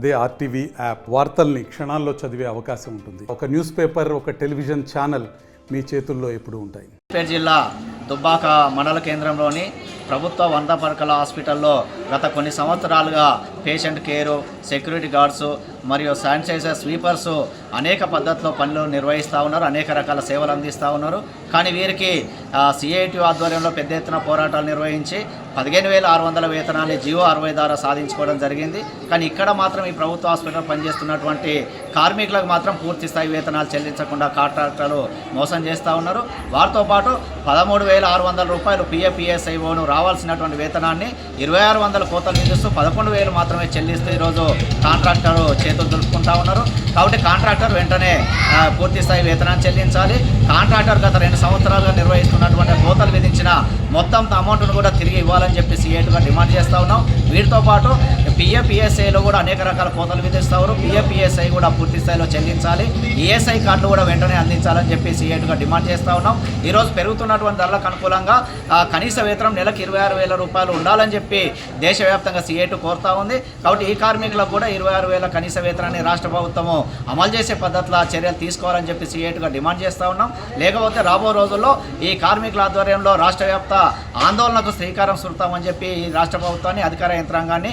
అదే RTV app వార్తల్ని క్షణాల్లో చదివే అవకాశం ఉంటుంది. ఒక న్యూస్ పేపర్ ఒక టెలివిజన్ ఛానల్ మీ చేతుల్లో ఎప్పుడు ఉంటాయి. పేట జిల్లా దుబ్బాక మండల కేంద్రంలోని ప్రభుత్వ వంద పరకల హాస్పిటల్లో గత కొన్ని సంవత్సరాలుగా పేషెంట్ కేరు సెక్యూరిటీ గార్డ్స్ మరియు శానిటైజర్ స్వీపర్స్ అనేక పద్ధతిలో పనులు నిర్వహిస్తూ ఉన్నారు అనేక రకాల సేవలు అందిస్తూ ఉన్నారు. కానీ వీరికి సిఐటి ఆధ్వర్యంలో పెద్ద ఎత్తున పోరాటాలు నిర్వహించి పదిహేను వేల ఆరు వందల వేతనాన్ని జియో అరవై ద్వారా సాధించుకోవడం జరిగింది. కానీ ఇక్కడ మాత్రం ఈ ప్రభుత్వ హాస్పిటల్ పనిచేస్తున్నటువంటి కార్మికులకు మాత్రం పూర్తి స్థాయి వేతనాలు చెల్లించకుండా కాంట్రాక్టర్లు మోసం చేస్తూ ఉన్నారు. వారితో పాటు పదమూడు వేల ఆరు వందల రూపాయలు పిఎఫ్ఈఎస్ఐఓను రావాల్సినటువంటి వేతనాన్ని ఇరవై ఆరు వందల కోతలు విధిస్తూ పదకొండు వేలు మాత్రమే చెల్లిస్తూ ఈరోజు కాంట్రాక్టర్ చేతులు దులుపుకుంటా ఉన్నారు. కాబట్టి కాంట్రాక్టర్ వెంటనే పూర్తి స్థాయి వేతనాన్ని చెల్లించాలి. కాంట్రాక్టర్ గత రెండు సంవత్సరాలుగా నిర్వహిస్తున్నటువంటి కోతలు విధించిన మొత్తం అమౌంట్ను కూడా తిరిగి ఇవ్వాలని చెప్పి సీఏటుగా డిమాండ్ చేస్తూ ఉన్నాం. వీటితో పాటు పిఎఫ్ఈఎస్ఐలో కూడా అనేక రకాల కోతలు విధిస్తారు. పిఎఫ్ఈఎస్ఐ కూడా పూర్తి స్థాయిలో చెల్లించాలి. ఈఎస్ఐ కార్డులు కూడా వెంటనే అందించాలని చెప్పి సీఏటుగా డిమాండ్ చేస్తూ ఉన్నాం. ఈరోజు పెరుగుతున్నటువంటి ధరలకు అనుకూలంగా కనీస వేతనం నెలకు ఇరవై ఆరు వేల రూపాయలు ఉండాలని చెప్పి దేశవ్యాప్తంగా సీఏటు కోరుతా ఉంది. కాబట్టి ఈ కార్మికులకు కూడా ఇరవై ఆరు వేల కనీస వేతనాన్ని రాష్ట్ర ప్రభుత్వము అమలు చేసే పద్ధతిలో చర్యలు తీసుకోవాలని చెప్పి సీఏటుగా డిమాండ్ చేస్తూ ఉన్నాం. లేకపోతే రాబో రోజుల్లో ఈ కార్మికుల ఆధ్వర్యంలో రాష్ట్ర వ్యాప్త ఆందోళనకు శ్రీకారం చుడతామని చెప్పి ఈ రాష్ట్ర ప్రభుత్వాన్ని అధికార యంత్రాంగాన్ని